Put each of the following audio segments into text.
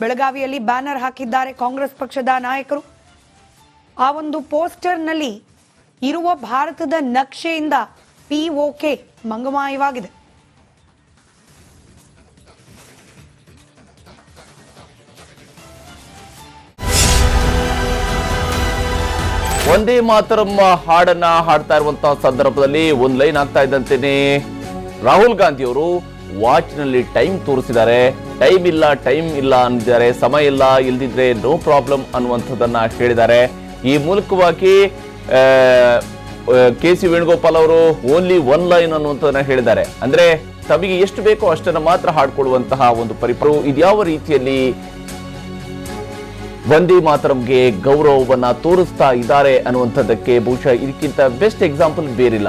ಬೆಳಗಾವಿಯಲ್ಲಿ ಬ್ಯಾನರ್ ಹಾಕಿದ್ದಾರೆ ಕಾಂಗ್ರೆಸ್ ಪಕ್ಷದ ನಾಯಕರು. ಆ ಒಂದು ಪೋಸ್ಟರ್ನಲ್ಲಿ ಇರುವ ಭಾರತದ ನಕ್ಷೆಯಿಂದ ಪಿಒಕೆ ಮಂಗಮಾಯವಾಗಿದೆ. ಒಂದೇ ಮಾತರಂ ಹಾಡನ್ನ ಹಾಡ್ತಾ ಇರುವಂತಹ ಸಂದರ್ಭದಲ್ಲಿ ಒಂದ್ ಲೈನ್ ಆಗ್ತಾ ಇದ್ದಂತೇನೆ ರಾಹುಲ್ ಗಾಂಧಿ ಅವರು ವಾಚ್ನಲ್ಲಿ ಟೈಮ್ ತೋರಿಸಿದ್ದಾರೆ. ಟೈಮ್ ಇಲ್ಲ ಟೈಮ್ ಇಲ್ಲ ಅಂದಿದ್ದಾರೆ. ಸಮಯ ಇಲ್ಲ, ಇಲ್ದಿದ್ರೆ ನೋ ಪ್ರಾಬ್ಲಮ್ ಅನ್ನುವಂಥದ್ದನ್ನ ಹೇಳಿದ್ದಾರೆ. ಈ ಮೂಲಕವಾಗಿ ಕೆ ಸಿ ವೇಣುಗೋಪಾಲ್ ಅವರು ಓನ್ಲಿ ಒನ್ ಲೈನ್ ಅನ್ನುವಂಥದ್ದನ್ನ ಹೇಳಿದ್ದಾರೆ. ಅಂದ್ರೆ ತಮಗೆ ಎಷ್ಟು ಬೇಕೋ ಅಷ್ಟನ್ನು ಮಾತ್ರ ಹಾಡ್ಕೊಳ್ಳುವಂತಹ ಒಂದು ಪರಿಪರು ಇದ್ಯಾವ ರೀತಿಯಲ್ಲಿ ವಂದೇ ಮಾತರಂಗೆ ಗೌರವವನ್ನ ತೋರಿಸ್ತಾ ಇದ್ದಾರೆ ಅನ್ನುವಂಥದ್ದಕ್ಕೆ ಬಹುಶಃ ಇದಕ್ಕಿಂತ ಬೆಸ್ಟ್ ಎಕ್ಸಾಂಪಲ್ ಬೇರಿಲ್ಲ.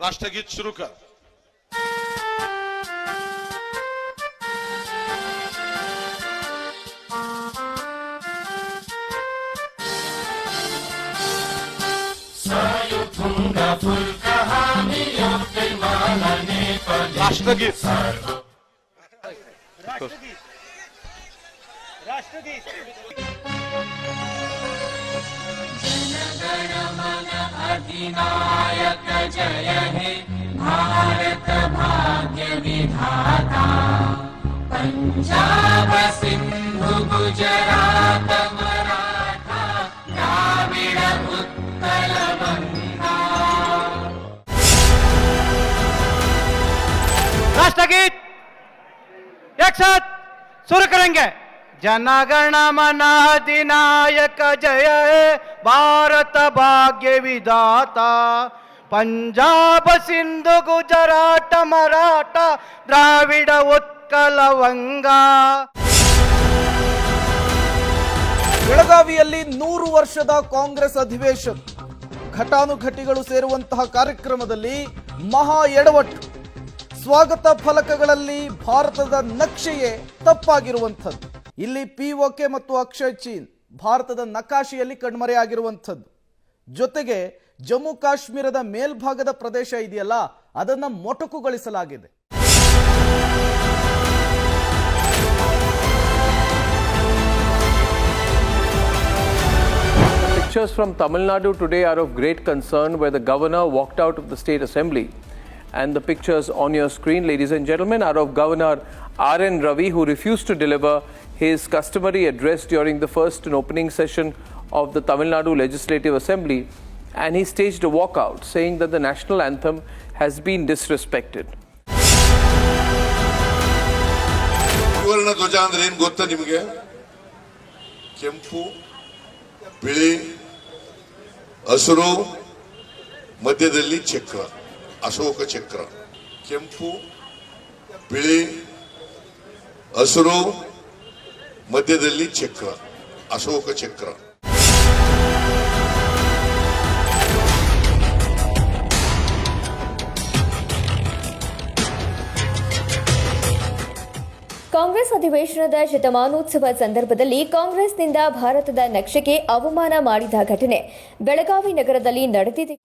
राष्ट्रगीत शुरू कर राष्ट्रगीत राष्ट्रगीत एक अधिनायक जय हे भारत भाग्य विधाता गुजरात राष्ट्रगीत एक साथ शुरू करेंगे। ವಂಗಾ. ಬೆಳಗಾವಿಯಲ್ಲಿ ನೂರು ವರ್ಷದ ಕಾಂಗ್ರೆಸ್ ಅಧಿವೇಶನ. ಘಟಾನುಘಟಿಗಳು ಸೇರುವಂತಹ ಕಾರ್ಯಕ್ರಮದಲ್ಲಿ ಮಹಾ ಎಡವಟ್ಟು. ಸ್ವಾಗತ ಫಲಕಗಳಲ್ಲಿ ಭಾರತದ ನಕ್ಷೆಯೇ ತಪ್ಪಾಗಿರುವಂಥದ್ದು. ಇಲ್ಲಿ ಪಿ ಕೆ ಮತ್ತು ಅಕ್ಷಯ್ ಚೀನ್ ಭಾರತದ ನಕಾಶೆಯಲ್ಲಿ ಕಣ್ಮರೆಯಾಗಿರುವಂಥದ್ದು ಜೊತೆಗೆ ಜಮ್ಮು ಕಾಶ್ಮೀರದ ಮೇಲ್ಭಾಗದ ಪ್ರದೇಶ ಇದೆಯಲ್ಲ ಅದನ್ನ ಮೊಟಕುಗೊಳಿಸಲಾಗಿದೆ Pictures from Tamil Nadu today are of great concern where the governor walked out of the state assembly. And the pictures on your screen, ladies and gentlemen, are of Governor R.N. Ravi, who refused to deliver his customary address during the first and opening session of the Tamil Nadu Legislative Assembly. And he staged a walkout, saying that the national anthem has been disrespected. ತ್ರಿವರ್ಣ ಧ್ವಜ ಅಂದ್ರೆ ಏನ್ ಗೊತ್ತಾ ನಿಮಗೆ ಕೆಂಪು ಬಿಳಿ ಹಸಿರು ಮಧ್ಯದಲ್ಲಿ ಚಕ್ರ ಅಶೋಕ ಚಕ್ರ ಕೆಂಪು ಬಿಳಿ ಹಸಿರು ಮಧ್ಯದಲ್ಲಿ ಚಕ್ರ, ಅಶೋಕ ಚಕ್ರ. ಕಾಂಗ್ರೆಸ್ ಅಧಿವೇಶನದ ಶತಮಾನೋತ್ಸವ ಸಂದರ್ಭದಲ್ಲಿ ಕಾಂಗ್ರೆಸ್ನಿಂದ ಭಾರತದ ನಕ್ಷೆಗೆ ಅವಮಾನ ಮಾಡಿದ ಘಟನೆ ಬೆಳಗಾವಿ ನಗರದಲ್ಲಿ ನಡೆದಿದೆ.